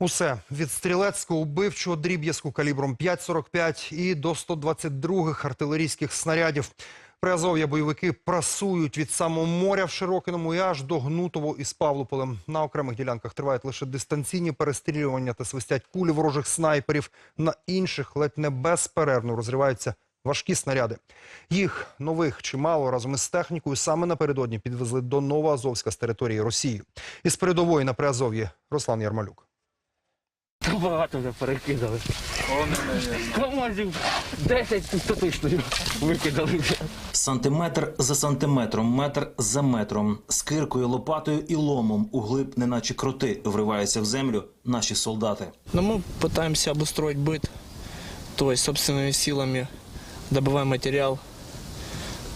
Усе від стрілецького убивчого дріб'язку калібром 5,45 і до 122-х артилерійських снарядів. Приазов'я бойовики прасують від самого моря в Широкиному і аж до Гнутово із Павлополем. На окремих ділянках тривають лише дистанційні перестрілювання та свистять кулі ворожих снайперів. На інших ледь не безперервно розриваються важкі снаряди. Їх нових чимало разом із технікою саме напередодні підвезли до Новоазовська з території Росії. Із передової на Приазов'ї Руслан Ярмалюк Та багато вже перекидали. Командів 10 статичною викидали вже. Сантиметр за сантиметром, метр за метром, з киркою, лопатою і ломом углиб, неначе кроти, вриваються в землю наші солдати. Но мы пытаемся обустроить быт, то есть собственными силами добываем материал,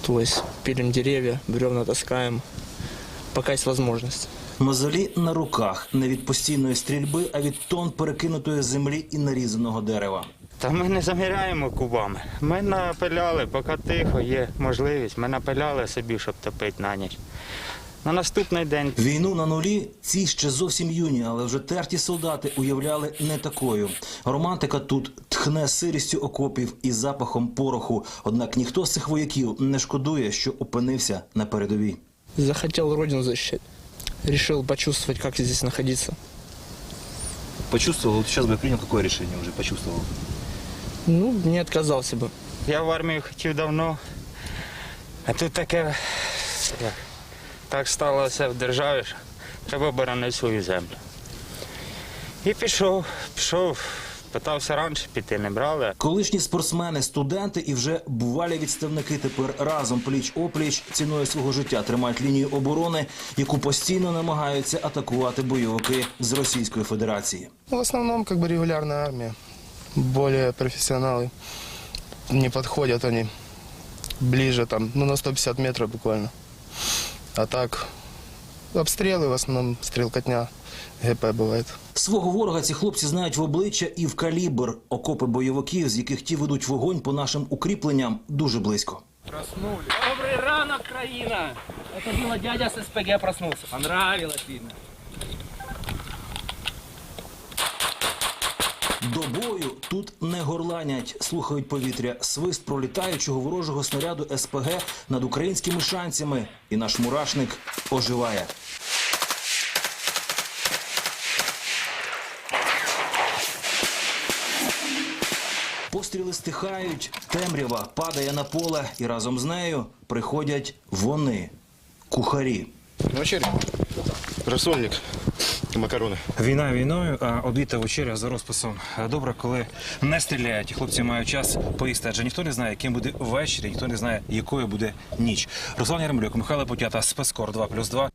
то есть пилим деревья, бревна таскаем, пока есть возможность. Мозолі на руках не від постійної стрільби, а від тон перекинутої землі і нарізаного дерева. Та ми не заміряємо кубами. Ми напиляли, поки тихо, є можливість. Ми напиляли собі, щоб топити на ніч. На наступний день Війну на нулі ці ще зовсім юні, але вже терті солдати уявляли не такою. Романтика тут тхне сирістю окопів і запахом пороху. Однак ніхто з цих вояків не шкодує, що опинився на передовій. Захотел родину защищать. Решил почувствовать, как здесь находиться. Почувствовал, вот сейчас бы принял какое решение уже, почувствовал. Ну, не отказался бы. я в армію хотів давно, а тут таке як, так сталося в державі, що треба боронити свою землю. І пішов, пішов, питався раніше піти, не брали. Колишні спортсмени, студенти і вже бувалі відставники тепер разом пліч опліч ціною свого життя тримають лінію оборони, яку постійно намагаються атакувати бойовики з Російської Федерації. Ну, В основном, как бы регулярная армия. Более профессионалы. Не подходят они ближе, там, ну, на 150 метров буквально. А так, обстрелы в основном, стрелкотня, ГП бывает. Свого ворога ці хлопці знають в обличчя і в калібр. Окопи бойовиків, з яких ті ведуть вогонь по нашим укріпленням, дуже близько. Добрий ранок, країна! Это было дядя с СПГ проснулся. Понравилось, видно. До бою тут не горланять, слухають повітря, свист пролітаючого ворожого снаряду СПГ над українськими шанцями, і наш мурашник оживає. Постріли стихають, темрява падає на поле, і разом з нею приходять вони, кухарі. Вечеря. Макарони. Війна війною, а обід та вечеря за розписом. Добре, коли не стріляють, хлопці мають час поїсти, адже ніхто не знає, яким буде ввечері, ніхто не знає, якою буде ніч. Руслан Ярмлюк, Михайло Путята, Спецкор 2+,2.